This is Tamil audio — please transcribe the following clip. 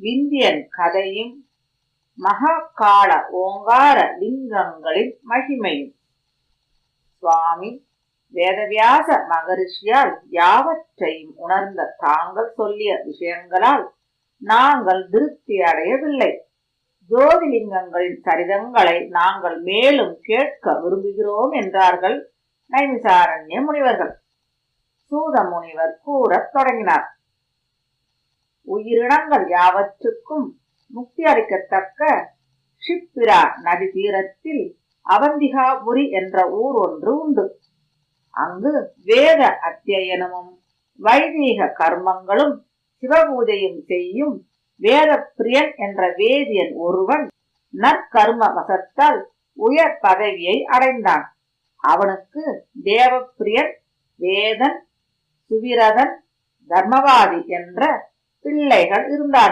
விந்தியன் கதையும் மகாகால ஓங்கார லிங்கங்களின் மகிமையும். சுவாமி வேதவியாச மகரிஷியால் யாவற்றையும் உணர்ந்த தாங்கள் சொல்லிய விஷயங்களால் நாங்கள் திருப்தி அடையவில்லை. ஜோதிலிங்கங்களின் சரிதங்களை நாங்கள் மேலும் கேட்க விரும்புகிறோம் என்றார்கள் நைமிசாரண்ய முனிவர்கள். சூத முனிவர் கூறத் தொடங்கினார். உயிரினங்கள் யாவற்றுக்கும் முக்தி அளிக்கத்தக்க ஷிப்பிரா நதி தீரத்தில் அவந்திகாபுரி என்ற ஊர் ஒன்று உண்டு. அங்கு வேத அத்தியனமும் வைதீக கர்மங்களும் சிவபூஜையும் செய்யும் வேத பிரியன் என்ற வேதியன் ஒருவன் நற்கர்ம வசத்தால் உயர் பதவியை அடைந்தான். அவனுக்கு தேவப்பிரியன் வேதன் சுவிரதன் தர்மவாதி என்ற பிள்ளைகள் இருந்தார்